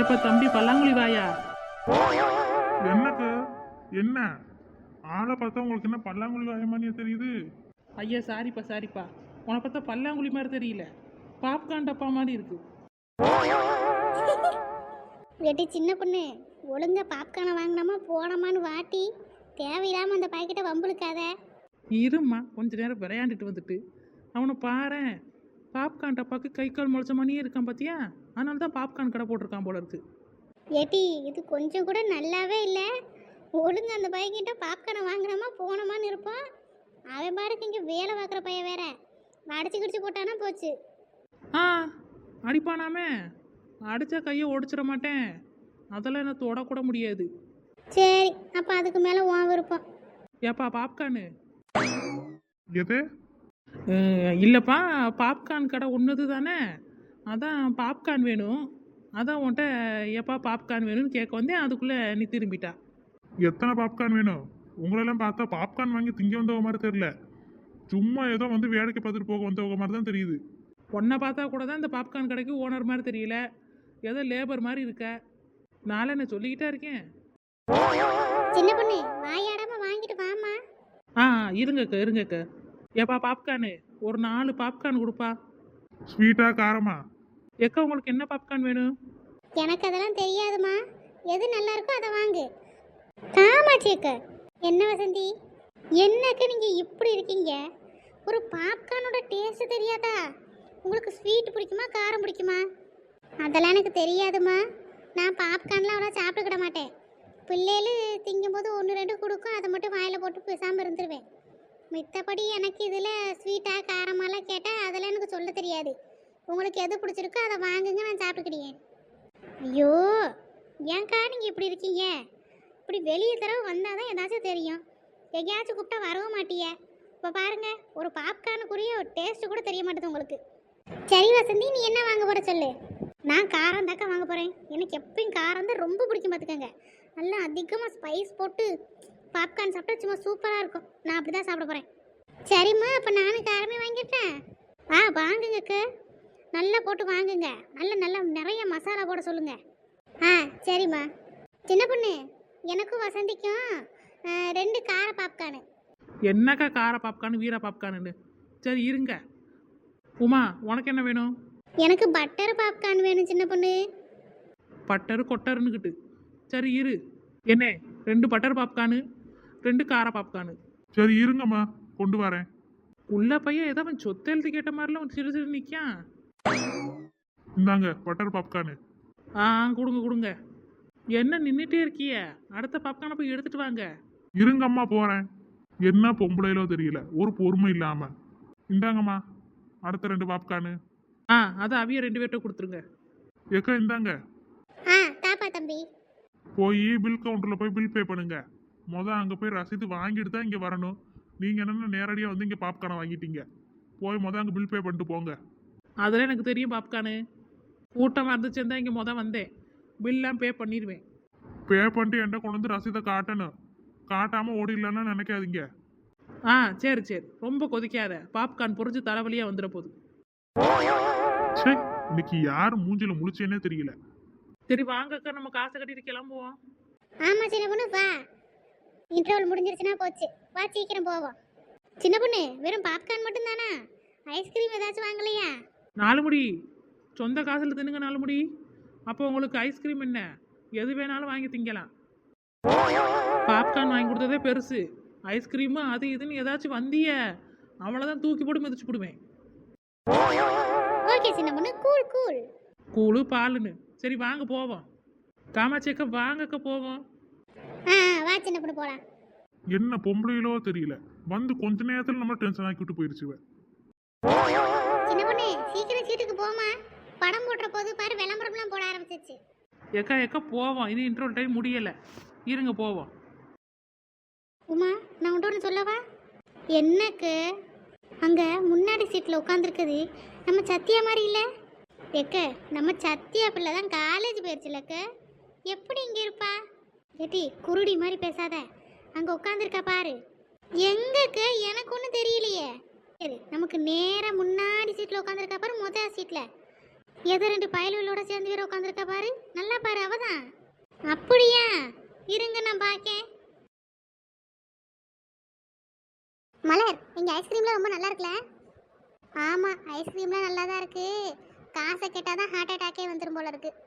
ஏப்பா தம்பி பல்லாங்குழி வாயா? என்னக்கு என்ன? ஆளை பார்த்தா உங்களுக்கு என்ன பல்லாங்குழி வாயமானியா தெரியுது? ஐயா சாரிப்பா சாரிப்பா. உன்னை பார்த்தா பல்லாங்குழி மாதிரி தெரியல. பாப்கார்ன் டப்பா மாதிரி இருக்கு. வெட்டி சின்ன பொண்ணு ஒழுங்கா பாப்கார்னை வாங்கினோமா போனோமான்னு வாட்டி தேவையில்லாமல் அந்த பாக்கெட்டை வம்புழுக்காத இரும்மா கொஞ்ச நேரம் விளையாண்டுட்டு வந்துட்டு. அவனை பாரேன். பாப்கார்ன் டப்பாக்கு கை கால் முளைச்ச மாதிரியே இருக்கான் பார்த்தியா அதனால தான் பாப்கார்ன் கடை போட்டிருக்கான் போல இருக்கு. ஏட்டி இது கொஞ்சம் கூட நல்லாவே இல்லை. ஒழுங்கா அந்த பையன்கிட்ட பாப்கார்னை வாங்கினோமா போனோமான்னு இருப்பான் அவன் பாருக்கு இங்கே வேலை பார்க்குற பையன் வேற. அடிச்சு கிடிச்சு போட்டானா போச்சு. ஆ அடிப்பானாமே. அடித்தா கையை ஒடிச்சிட மாட்டேன். அதெல்லாம் என்ன தொடக்கூட முடியாது. சரி அப்போ அதுக்கு மேலே உன் விருப்பம். ஏப்பா பாப்கார்னு எது? இல்லைப்பா பாப்கார்ன் கடை ஒன்றுது தானே? அதான் பாப்கார்ன் வேணும். அதான் உன்கிட்ட எப்பா பாப்கார்ன் வேணும்னு கேட்க வந்தேன் அதுக்குள்ளே நீ திரும்பிட்டா. எத்தனை பாப்கார்ன் வேணும்? உங்களெல்லாம் பார்த்தா பாப்கார்ன் வாங்கி திங்க வந்தவங்க மாதிரி தெரியல. சும்மா ஏதோ வந்து வேடிக்கை பார்த்துட்டு போக வந்தவங்க மாதிரி தான் தெரியுது. உன்னை பார்த்தா கூட தான் இந்த பாப்கார்ன் கடைக்கு ஓனர் மாதிரி தெரியல. ஏதோ லேபர் மாதிரி இருக்க. நாளை நான் சொல்லிக்கிட்டே இருக்கேன். சின்ன பொண்ணு வாயாடாம வாங்கிட்டு வாமா ஆ இருங்கக்க இருங்கக்க. ஏப்பா பாப்கார்னு ஒரு நாலு பாப்கார்ன் கொடுப்பா. ஸ்வீட்டா காரமா? எக்கா உங்களுக்கு என்ன பாப்கார்ன் வேணும்? எனக்கு அதெல்லாம் தெரியாதுமா எது நல்லா இருக்கோ அதை வாங்கு. காமாட்சியக்க என்ன வசந்தி? என்னக்கு நீங்க இப்படி இருக்கீங்க? ஒரு பாப்கார்னோட டேஸ்ட் தெரியாதா? உங்களுக்கு ஸ்வீட் பிடிக்குமா காரம் பிடிக்குமா? அதெல்லாம் எனக்கு தெரியாதுமா நான் பாப்கார்ன்லாம் அவ்வளோ சாப்பிட்டுக்கிட மாட்டேன். பிள்ளைகள் திங்கும்போது ஒன்று ரெண்டு கொடுக்கும். அதை மட்டும் வாயில் போட்டு பேசாமல் இருந்துருவேன். மித்தபடி எனக்கு இதில் ஸ்வீட்டாக காரமெல்லாம் கேட்டால் அதெல்லாம் எனக்கு சொல்ல தெரியாது. உங்களுக்கு எது பிடிச்சிருக்கோ அதை வாங்குங்க நான் சாப்பிட்டுக்கிட்டேன் ஐயோ ஏன்க்கா நீங்கள் இப்படி இருக்கீங்க? இப்படி வெளியே தடவை வந்தால் தான் ஏதாச்சும் தெரியும். எங்கேயாச்சும் கூப்பிட்டா வரவும் மாட்டியே. இப்போ பாருங்கள் ஒரு பாப்கார்னுக்குரிய ஒரு டேஸ்ட்டு கூட தெரிய மாட்டேது உங்களுக்கு. சரி வசந்தி நீ என்ன வாங்க போகிற சொல்லு. நான் காரம் தாக்கா வாங்க போகிறேன் எனக்கு எப்பயும் காரம் தான் ரொம்ப பிடிக்கும் பார்த்துக்கங்க நல்லா அதிகமாக ஸ்பைஸ் போட்டு பாப்கார்ன் சாப்பிட்டா சும்மா சூப்பராக இருக்கும். நான் அப்படி தான் சாப்பிட போகிறேன் சரிம்மா அப்போ நானும் காரமே வாங்கிட்டேன் ஆ வாங்குங்கக்கு நல்லா போட்டு வாங்குங்க. நல்ல நல்ல நிறைய மசாலா போட சொல்லுங்க. ஆ சரிம்மா. சின்ன பொண்ணு எனக்கும் வசந்திக்கும் ரெண்டு கார பாப்கார்னு. என்னக்கா கார பாப்கார்ன் வீர பாப்கார்னு சரி இருங்க. உமா உனக்கு என்ன வேணும்? எனக்கு பட்டர் பாப்கார்ன் வேணும் சின்ன பொண்ணு. பட்டரு கொட்டருன்னுக்கிட்டு சரி இரு. என்ன ரெண்டு பட்டர் பாப்கார்னு? ரெண்டு கார பாப்கார்னு சரி இருங்கம்மா கொண்டு வரேன். உள்ள பையன் ஏதோ அவன் சொத்து எழுதி கேட்ட மாதிரிலாம் சிறு சிறு நிற்கான் இந்தாங்க பட்டர் பாப்கார்னு ஆ கொடுங்க கொடுங்க. என்ன நின்றுட்டே இருக்கிய? அடுத்த பாப்கார்னை போய் எடுத்துட்டு வாங்க. இருங்கம்மா போறேன். என்ன பொம்பளையிலோ தெரியல ஒரு பொறுமை இல்லாம. இந்தாங்கம்மா அடுத்த ரெண்டு பாப்கார்னு ஆ அதை அவிய ரெண்டு பேர்கிட்ட கொடுத்துருங்க. ஏக்கா இந்தாங்க. ஆ தாப்பா தம்பி. போய் பில் கவுண்டர்ல போய் பில் பே பண்ணுங்க. மொதல் அங்கே போய் ரசீது வாங்கிட்டு தான் இங்கே வரணும். நீங்கள் என்னென்ன நேரடியாக வந்து இங்கே பாப்கார்னை வாங்கிட்டீங்க. போய் மொதல் அங்கே பில் பே பண்ணிட்டு போங்க. அதெல்லாம் எனக்கு தெரியும் பாப்கார்னு. கூட்டமாக இருந்துச்சு தான் இங்கே மொதல் வந்தேன். பில்லாம் பே பண்ணிடுவேன். பே பண்ணிட்டு என்கிட்ட கொண்டு வந்து ரசீதை காட்டணும். காட்டாமல் ஓடிடலன்னு நினைக்காதீங்க. ஆ சரி சரி. ரொம்ப கொதிக்காத. பாப்கார்ன் பொறிஞ்சு தலைவலியாக வந்துட போகுது ச்சே இன்னைக்கு யார் மூஞ்சில முழிச்சேன்னே தெரியல. சரி வாங்கக்கா. நம்ம காசை கட்டிட்டு கிளம்புவோம். ஆமா சின்ன பொண்ணு இன்டர்வல் முடிஞ்சிருச்சுன்னா போச்சு. வா சீக்கிரம் போவோம். சின்ன பொண்ணு வெறும் பாப்கார்ன் மட்டும் தானா ஐஸ்கிரீம் ஏதாச்சும் வாங்கலையா? நாலு முடி சொந்த காசில் தின்னுங்க நாலு முடி அப்போ உங்களுக்கு ஐஸ்கிரீம் என்ன? எது வேணாலும் வாங்கி திங்கலாம். பாப்கார்ன் வாங்கி கொடுத்ததே பெருசு. ஐஸ்கிரீமு அது இதுன்னு ஏதாச்சும் வந்திய. அவ்வளோதான் தூக்கி போட்டு மிதிச்சு போடுவேன். ஓகே சின்ன பொண்ணு. கூல் கூல் கூழு பாலுன்னு. சரி வாங்க போவோம். காமாட்சியக்கா வாங்கக்கா போவோம். ஆ வா சின்ன பொண்ணு போலாம். என்ன பொம்பளையிலோ தெரியல. வந்து கொஞ்ச நேரத்துல நம்ம டென்ஷன் ஆக்கி விட்டு போயிருச்சு இவ. சின்ன பொண்ணு சீக்கிரம் சீட்டுக்கு போமா படம் போடுற போது பாரு விளம்பரம்லாம் போட ஆரம்பிச்சிருச்சு. எக்கா எக்கா போவோம். இனி இன்டர்வல் டைம் முடியலை. இருங்க போவோம். உமா நான் உன்ட்ட ஒன்று சொல்லவா? என்னக்கு? அங்கே முன்னாடி சீட்டில் உட்காந்துருக்குது நம்ம சத்தியா மாதிரி இல்லை? எக்க நம்ம சத்தியா பிள்ளை தான் காலேஜ் போயிருச்சுலக்க எப்படி இங்கே இருப்பா? ஏட்டி குருடி மாதிரி பேசாத. அங்கே உட்காந்துருக்கா பாரு. எங்கக்கு? எனக்கு ஒன்றும் தெரியலையே. சரி நமக்கு நேராக முன்னாடி சீட்டில் உட்காந்துருக்கா பாரு முத சீட்டில் எதோ ரெண்டு பயல்களோட சேர்ந்து வேற உட்காந்துருக்கா பாரு. நல்லா பாரு அவதான். அப்படியா? இருங்க நான் பார்க்கேன் மலர் இங்கே ஐஸ்கிரீம்லாம் ரொம்ப நல்லா இருக்குல்ல? ஆமாம் ஐஸ்கிரீம்லாம் நல்லா தான் இருக்குது காசை கேட்டால் தான் ஹார்ட் அட்டாக்கே வந்துடும் போல இருக்குது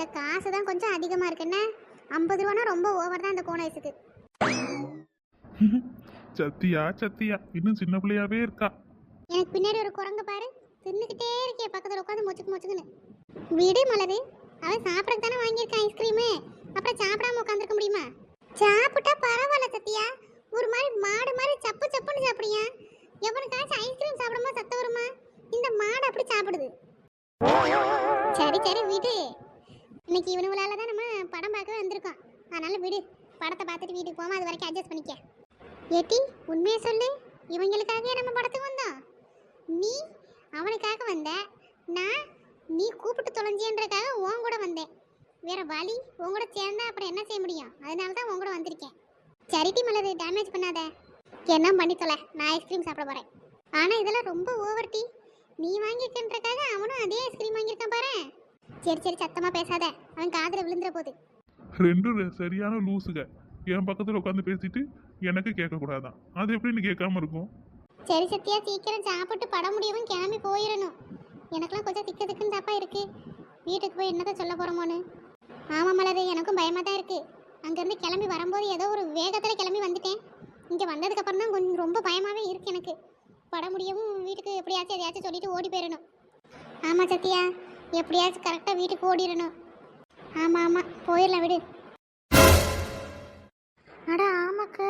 இந்த காசு தான் கொஞ்சம் அதிகமா இருக்கு. என்ன? ஐம்பது ரூபானா ரொம்ப ஓவர் தான் இந்த கோன் ஐஸுக்கு சத்தியா சத்தியா. இன்னும் சின்ன பிள்ளையாவே இருக்கா? எனக்கு பின்னாடி ஒரு குரங்கு பாரு. தின்னுக்கிட்டே இருக்கே பக்கத்துல உட்காந்து மொச்சுக்கு மொச்சுக்குன்னு. விடு மலரு. அவன் சாப்பிடறதுக்கு தானே வாங்கியிருக்கான் ஐஸ்கிரீமு. அப்புறம் சாப்பிடாம உட்காந்துருக்க முடியுமா? சாப்பிட்டா பரவாயில்ல சத்தியா. ஒரு மாதிரி மாடு மாதிரி சப்பு சப்புன்னு சாப்பிடுறியா? எவனுக்காச்சும் ஐஸ்கிரீம் சாப்பிடும்போது சத்தம் வருமா? இந்த மாடு அப்படி சாப்பிடுது. சரி சரி விடு. இன்னைக்கு இவனுங்களால தான் நம்ம படம் பார்க்க வந்திருக்கோம். அதனால விடு படத்தை பார்த்துட்டு வீட்டுக்கு போவோம் அது வரைக்கும் அட்ஜஸ்ட் பண்ணிக்க. ஏட்டி உண்மையை சொல்லு இவங்களுக்காகவே நம்ம படத்துக்கு வந்தோம். நீ அவனுக்காக வந்த நான் நீ கூப்பிட்டு தொலைஞ்சின்றதுக்காக உன் கூட வந்தேன். வேற வழி உன் கூட சேர்ந்தா அப்புறம் என்ன செய்ய முடியும்? அதனால தான் உன் கூட வந்திருக்கேன். சரிட்டி மலர் டேமேஜ் பண்ணாத. என்ன பண்ணி தொலை நான் ஐஸ்கிரீம் சாப்பிட போறேன். ஆனால் இதெல்லாம் ரொம்ப ஓவர் டீ. நீ வாங்கியிருக்கன்றக்காக அவனும் அதே ஐஸ்கிரீம் வாங்கியிருக்கான் பாரு சரி சரி சத்தமா பேசாத. அவன் காதுல விழுந்துற போகுது ரெண்டும் சரியான லூசுக. என் பக்கத்துல உட்காந்து பேசிட்டு எனக்கு கேட்க கூடாதான் அது எப்படின்னு கேட்காம இருக்கும்? சரி சத்யா சீக்கிரம் சாப்பிட்டு படம் முடியவும் கிளம்பி போயிடணும் எனக்கெல்லாம் கொஞ்சம் திக்கு திக்குன்னு தப்பா இருக்கு. வீட்டுக்கு போய் என்னதான் சொல்ல போறோமோன்னு. ஆமா மலரு எனக்கும் பயமா தான் இருக்கு. அங்கேருந்து கிளம்பி வரும்போது ஏதோ ஒரு வேகத்தில் கிளம்பி வந்துட்டேன். இங்கே வந்ததுக்கு அப்புறம் தான் கொஞ்சம் ரொம்ப பயமாவே இருக்கு எனக்கு. படம் முடியவும் வீட்டுக்கு எப்படியாச்சும் எதையாச்சும் சொல்லிட்டு ஓடி போயிடணும் ஆமா சத்யா. எப்படியாச்சும் கரெக்டாக வீட்டுக்கு ஓடிடணும். ஆமாம் ஆமாம் போயிடலாம் விடு. அட ஆமாக்கா.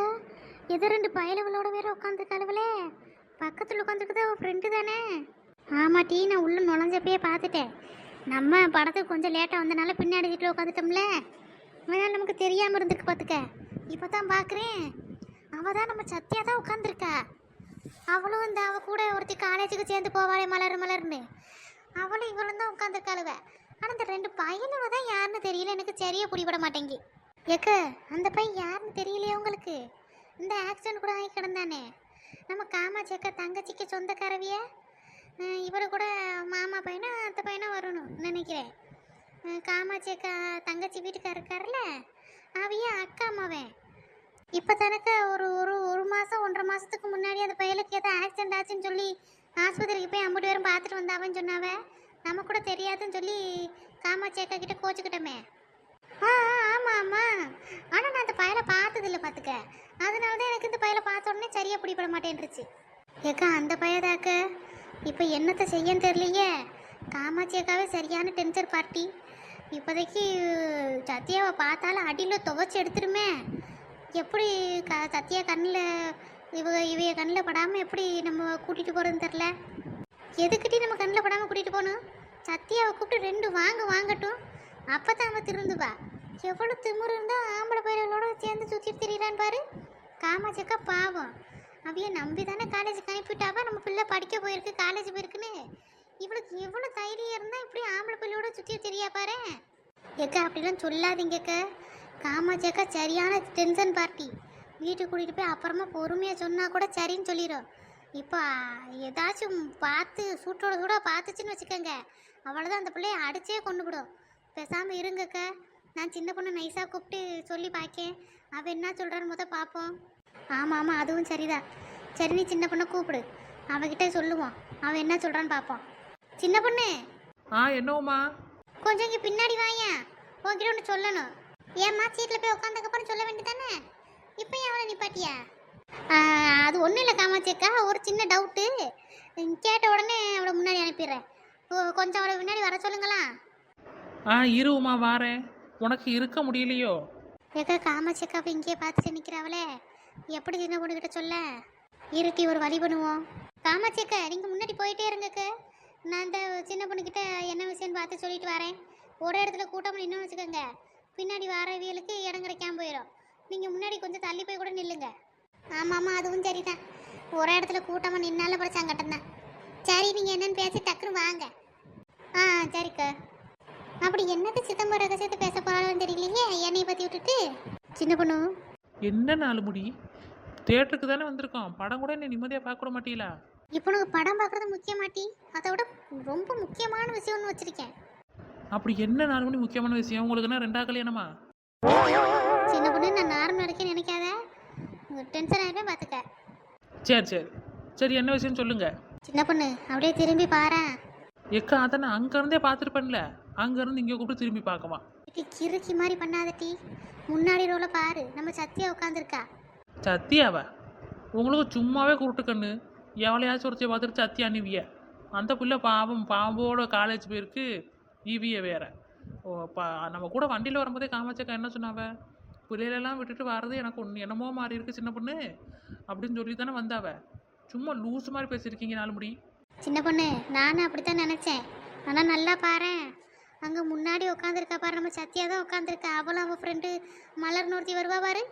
எது ரெண்டு பயலவளோட வேற உட்காந்துருக்காளுவலே பக்கத்தில் உட்காந்துருக்குது அவள் ஃப்ரெண்டு தானே. ஆமாம் டீ நான் உள்ளே நுழைஞ்சப்பயே பார்த்துட்டேன். நம்ம படத்துக்கு கொஞ்சம் லேட்டாக வந்தனால பின்னாடி வீட்டில் உட்காந்துட்டோம்ல அதனால் நமக்கு தெரியாமல் இருந்திருக்கு பார்த்துக்க. இப்போ தான் பார்க்குறேன். அவள் தான் நம்ம சத்தியாக தான் உட்காந்துருக்கா அவளும் இந்த அவள் கூட ஒருத்தி காலேஜுக்கு சேர்ந்து போவாளே மலர் மலர்னு. அவளும் இவளும் தான் உட்காந்துருக்காளுவ ஆனால் இந்த ரெண்டு பையனும் தான் யாருன்னு தெரியல. எனக்கு சரியா பிடிபட மாட்டேங்கி. எக்க அந்த பையன் யாருன்னு தெரியலையே உங்களுக்கு? இந்த ஆக்சிடென்ட் கூட ஆகி கிடந்தானே. நம்ம காமாட்சி அக்கா தங்கச்சிக்கு சொந்தக்காரவிய? இவர் கூட மாமா பையனா அத்தை பையனா வரணும் நினைக்கிறேன். அஹ் காமாட்சி அக்கா தங்கச்சி வீட்டுக்கார இருக்கார்ல அவைய அக்கா அம்மாவன் இப்போ தனக்கு ஒரு ஒரு ஒரு மாதம் ஒன்றரை மாதத்துக்கு முன்னாடி அந்த பையலுக்கு ஏதோ ஆக்சிடென்ட் ஆச்சுன்னு சொல்லி ஆஸ்பத்திரிக்கு போய் ஐம்பது பேரும் பார்த்துட்டு வந்தாவன்னு சொன்னாவ? நம்ம கூட தெரியாதுன்னு சொல்லி காமாட்சி அக்கா கிட்ட கோச்சுக்கிட்டோமே. ஆ ஆ, ஆமாம் ஆனால் நான் அந்த பயலை பார்த்ததில்ல பார்த்துக்க. அதனால தான் எனக்கு இந்த பயலை பார்த்த உடனே சரியாக பிடிபட மாட்டேன்ருச்சு ஏக்கா அந்த பயதாக்க இப்போ என்னத்தை செய்யன்னு தெரியலையே. காமாட்சி அக்காவே சரியான டென்சர் பார்ட்டி இப்போதைக்கு சத்யாவை பார்த்தாலும் அடியில் துவைச்சி எடுத்துருமே. எப்படி க சத்யா கண்ணில் இவ இவைய கண்ணில் படாமல் எப்படி நம்ம கூட்டிகிட்டு போகிறதுன்னு தெரில எதுக்கிட்டே நம்ம கண்ணில் படாமல் கூட்டிகிட்டு போகணும். சத்யாவை கூப்பிட்டு ரெண்டு வாங்க வாங்கட்டும். அப்போ தான் அவன் திருந்துவா. எவ்வளோ திமிரு இருந்தால் ஆம்பளை பயிர்களோட சேர்ந்து சுற்றிட்டு தெரியிறான்னு பாரு. காமாச்சக்கா பாவம். அவைய நம்பி தானே காலேஜுக்கு அனுப்பிவிட்டாவா நம்ம பிள்ளை படிக்க போயிருக்கு காலேஜ் போயிருக்குன்னு. இவளுக்கு எவ்வளோ தைரியம் இருந்தால் இப்படி ஆம்பளை பிள்ளையோட சுற்றி தெரியா பாரு. எக்கா அப்படிலாம் சொல்லாதீங்கக்கா. காமாச்சக்கா சரியான டென்ஷன் பார்ட்டி. வீட்டுக்கு கூட்டிகிட்டு போய் அப்புறமா பொறுமையாக சொன்னால் கூட சரின்னு சொல்லிடும் இப்போ ஏதாச்சும் பார்த்து சூட்டோட சூட பார்த்துச்சுன்னு வச்சுக்கோங்க. அவ்வளோதான் அந்த பிள்ளைய அடிச்சே கொண்டு விடும். பேசாமல் இருங்கக்கா நான் சின்ன பொண்ணு நைஸாக கூப்பிட்டு சொல்லி பார்க்கேன் அவள் என்ன சொல்கிறான்னு முத பார்ப்போம் ஆமாம் ஆமாம் அதுவும் சரிதான். சரி நீ சின்ன பொண்ணை கூப்பிடு. அவகிட்ட சொல்லுவோம். அவள் என்ன சொல்கிறான்னு பார்ப்போம் சின்ன பொண்ணு! ஆ என்னவுமா கொஞ்சம் இங்கே பின்னாடி வாயா உன்கிட்ட ஒன்று சொல்லணும். ஏம்மா சீட்டில் போய் உட்காந்ததுக்கப்புறம் சொல்ல வேண்டியதானே இப்போ ஏன் அவளை நிப்பாட்டியா? அது ஒன்றும் இல்லை காமாச்சேக்கா ஒரு சின்ன டவுட்டு கேட்ட உடனே அவளை முன்னாடி அனுப்பிடுறேன். கொஞ்சம் அவளை முன்னாடி வர சொல்லுங்களா ஆ இருவுமா வாரேன். உனக்கு இருக்க முடியலையோ? ஏக்கா காமாட்சியக்கா இப்போ இங்கேயே பார்த்துட்டு நிற்கிறாவளே எப்படி சின்ன பொண்ணுக்கிட்ட சொல்ல? இருட்டி ஒரு வழி பண்ணுவோம். காமாட்சியக்கா நீங்கள் முன்னாடி போயிட்டே இருங்கக்கா. நான் இந்த சின்ன பொண்ணுக்கிட்ட என்ன விஷயம்னு பார்த்து சொல்லிட்டு வரேன். ஒரு இடத்துல கூட்டம் நின்று வச்சுக்கோங்க. பின்னாடி வரவியலுக்கு இடம் கிடைக்காம போயிடும் நீங்கள் முன்னாடி கொஞ்சம் தள்ளி போய் கூட நில்லுங்க. ஆமாம் ஆமாம் அதுவும் சரிதான். ஒரு இடத்துல கூட்டமாக நின்னால கூட சங்கட்டம் தான் சரி நீங்கள் என்னன்னு பேசி டக்குன்னு வாங்க. ஆ சரிக்கா. அப்படி என்னது சிதம்பரம் ரகசியத்தை பேச போறாலும் தெரியலையே என்னைய பத்தி விட்டுட்டு? சின்ன பொண்ணு. என்ன நாலு முடி? தேட்டருக்கு தானே வந்திருக்கோம். படம் கூட என்ன நிம்மதியாக பார்க்க கூட மாட்டீங்களா இப்போ உனக்கு படம் பார்க்குறது முக்கியமாட்டி? அதை விட ரொம்ப முக்கியமான விஷயம் ஒன்று வச்சுருக்கேன். அப்படி என்ன நாலு மணி முக்கியமான விஷயம்? உங்களுக்கு என்ன ரெண்டா கல்யாணமா? சின்ன பொண்ணு நான் நார்மல் இருக்கேன்னு நினைக்காத. டென்ஷன் ஆகிடுவேன் பார்த்துக்க சரி சரி. சரி என்ன விஷயம் சொல்லுங்க. சின்ன பொண்ணு அப்படியே திரும்பி பாரேன். எக்கா அதை நான் அங்கேருந்தே பார்த்துருப்பேன்ல. அங்கேருந்து இங்கே கூப்பிட்டு திரும்பி பார்க்கமா இப்படி கிறுக்கி மாதிரி பண்ணாதட்டி முன்னாடி ரோல பாரு. நம்ம சத்தியா உட்காந்துருக்கா சத்தியாவா உங்களுக்கு சும்மாவே குருட்டு கண்ணு. எவளையாச்சும் ஒருத்தைய பார்த்துட்டு சத்தியா அணிவிய. அந்த பிள்ளை பாவம் பாம்போட காலேஜ் போயிருக்கு. ஈவிய வேற. ஓ பா நம்ம கூட வண்டியில் வரும்போதே காமாச்சக்கா என்ன சொன்னாவ? பிள்ளைகளெல்லாம் விட்டுட்டு வர்றது எனக்கு ஒன்று என்னமோ மாறி இருக்கு சின்ன பொண்ணு அப்படின்னு சொல்லி தானே வந்தாவ. சும்மா லூஸ் மாதிரி பேசியிருக்கீங்க நாலு முடி. சின்ன பொண்ணு நானும் அப்படித்தான் நினச்சேன். ஆனால் நல்லா பாரேன். அங்கே முன்னாடி உட்காந்துருக்கா பாரு நம்ம சத்யா தான் உட்காந்துருக்கா அவளும் அவள் ஃப்ரெண்டு மலர் நூர்த்தி வருவா பாரு.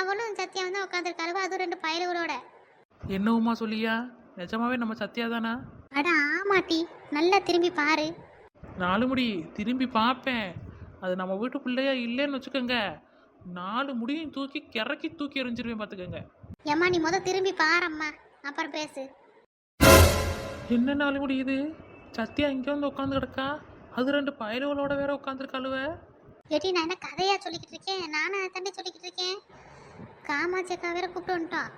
அவளும் சத்யா தான் உட்காந்துருக்காளுவா அதுவும் ரெண்டு பயலுகளோட. என்னவுமா சொல்லியா? நிஜமாவே நம்ம சத்தியா தானா? அட ஆமாட்டி. நல்லா திரும்பி பாரு. நாலு முடி திரும்பி பார்ப்பேன். அது நம்ம வீட்டு பிள்ளையா இல்லைன்னு வச்சுக்கோங்க. நாலு முடியும் தூக்கி கிறக்கி தூக்கி எறிஞ்சிருவேன் பார்த்துக்கோங்க. ஏம்மா நீ முத திரும்பி பாரம்மா. அப்புறம் பேசு. என்ன நாலு முடி இது? சத்தியா இங்கே வந்து உட்காந்து கிடக்கா? அது ரெண்டு பயலுகளோட வேற உட்காந்துருக்காளுவ ஏட்டி நான் என்ன கதையா சொல்லிக்கிட்டு இருக்கேன்? நானும் தண்ணி சொல்லிக்கிட்டு இருக்கேன். காமாட்சி அக்கா வேற கூப்பிட்டு வந்துட்டோம்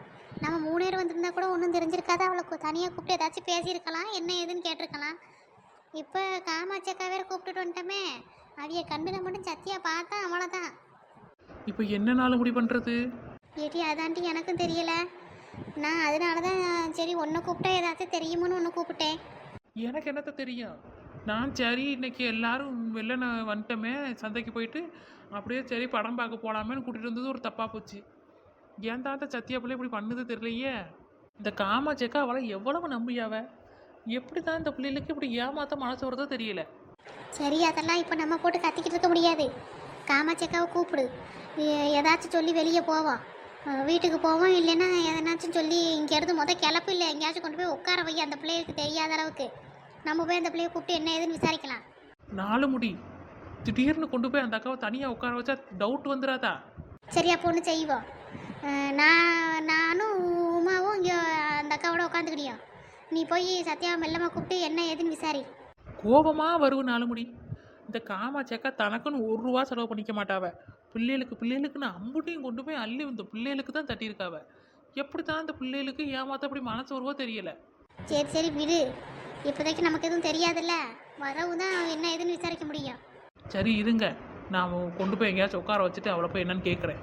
நம்ம மூணு பேர் வந்திருந்தா கூட ஒன்றும் தெரிஞ்சிருக்காது? அவளை தனியாக கூப்பிட்டு ஏதாச்சும் பேசியிருக்கலாம்? என்ன ஏதுன்னு கேட்டிருக்கலாம்? இப்போ காமாட்சி அக்கா வேற கூப்பிட்டுட்டு வந்துட்டோமே. அவிய கண்ணுல மட்டும் சத்தியா பார்த்தா அவ்வளோதான் இப்போ என்ன நாலு முடி பண்ணுறது ஏட்டி அதாண்டி எனக்கும் தெரியல. நான் அதனால தான் சரி ஒன்றை கூப்பிட்டா ஏதாச்சும் தெரியுமோன்னு ஒன்று கூப்பிட்டேன். எனக்கு என்னத்த தெரியும்? நான் சரி இன்னைக்கு எல்லாரும் வெளில நான் வந்துட்டோமே சந்தைக்கு போயிட்டு அப்படியே சரி படம் பார்க்க போகலாமேன்னு கூட்டிகிட்டு வந்தது ஒரு தப்பாக போச்சு. ஏன் தாத்தா சத்தியா பிள்ளை இப்படி பண்ணுது தெரியலையே? இந்த காமாச்சேக்கா அவளை எவ்வளவு நம்பியாவ? எப்படி தான் இந்த பிள்ளைகளுக்கு இப்படி ஏமாத்த மனசு வருதோ தெரியல. சரி அதெல்லாம் இப்போ நம்ம போட்டு கத்திக்கிட்டு இருக்க முடியாது. காமாட்சி அக்காவை கூப்பிடு ஏதாச்சும் சொல்லி வெளியே போவோம் வீட்டுக்கு போவோம் இல்லைன்னா எதனாச்சும் சொல்லி இங்கேருந்து முத கிளப்பு இல்லை எங்கேயாச்சும் கொண்டு போய் உட்கார வை அந்த பிள்ளைகளுக்கு தெரியாத அளவுக்கு. நம்ம போய் அந்த பிள்ளைய கூப்பிட்டு என்ன ஏதுன்னு விசாரிக்கலாம். நாலு முடி. திடீர்னு கொண்டு போய் அந்த அக்காவை தனியாக உட்கார வச்சா டவுட் வந்துடாதா சரி அப்போ ஒன்று செய்வோம் நான் நானும் உமாவும் இங்கே அந்த அக்காவோட உட்காந்துக்கிடியோம் நீ போய் சத்யாவை மெல்லமாக கூப்பிட்டு என்ன ஏதுன்னு விசாரி. கோபமாக வருவு நாலு முடி இந்த காமாச்சேக்கா தனக்குன்னு ஒரு ரூபா செலவு பண்ணிக்க மாட்டாவ. பிள்ளைகளுக்கு பிள்ளைகளுக்குன்னு அம்புட்டையும் கொண்டு போய் அள்ளி இந்த பிள்ளைகளுக்கு தான் தட்டியிருக்காவ. எப்படி தான் இந்த பிள்ளைகளுக்கு ஏமாத்த அப்படி மனசு வருவோ தெரியல. சரி சரி விடு. இப்போதைக்கு நமக்கு எதுவும் தெரியாதுல்ல. வரவு தான் என்ன ஏதுன்னு விசாரிக்க முடியும். சரி இருங்க. நான் கொண்டு போய் எங்கேயாச்சும் உட்கார வச்சுட்டு அவளை போய் என்னன்னு கேட்குறேன்